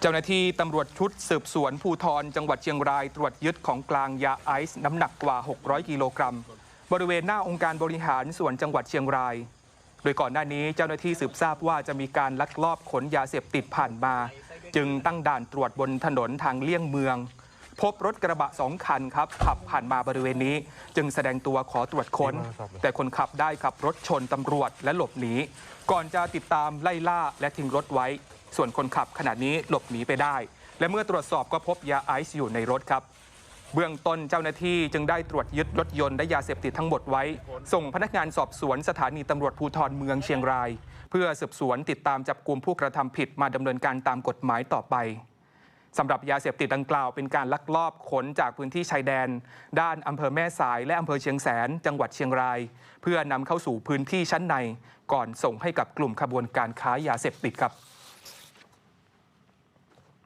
เจ้าหน้าที่ตำรวจชุดสืบสวนภูธรจังหวัดเชียงราย ตรวจยึดของกลางยาไอซ์น้ำหนักกว่า 600 กิโลกรัม บริเวณหน้าองค์การบริหารส่วนจังหวัดเชียงราย โดยก่อนหน้านี้เจ้าหน้าที่สืบทราบว่าจะมีการลักลอบขนยาเสพติดผ่านมา จึงตั้งด่านตรวจบนถนนทางเลี่ยงเมือง พบรถกระบะสองคันครับขับผ่านมาบริเวณนี้ จึงแสดงตัวขอตรวจค้น แต่คนขับได้ขับรถชนตำรวจและหลบหนีก่อนจะติดตามไล่ล่าและทิ้งรถไว้ ส่วนคนขับขณะนี้หลบหนีไปได้ และเมื่อตรวจสอบก็พบยาไอซ์อยู่ในรถครับ เบื้องต้นเจ้าหน้าที่จึงได้ตรวจยึดรถยนต์และยาเสพติดทั้งหมดไว้ ส่งพนักงานสอบสวนสถานีตำรวจภูธรเมืองเชียงราย เพื่อสืบสวนติดตามจับกลุ่มผู้กระทำผิดมาดำเนินการตามกฎหมายต่อไปสำหรับยาเสพติดดังกล่าวเป็นการลักลอบขนจากพื้นที่ชายแดน ด้านอำเภอแม่สายและอำเภอเชียงแสน จังหวัดเชียงราย เพื่อนำเข้าสู่พื้นที่ชั้นใน ก่อนส่งให้กับกลุ่มขบวนการค้ายาเสพติดครับ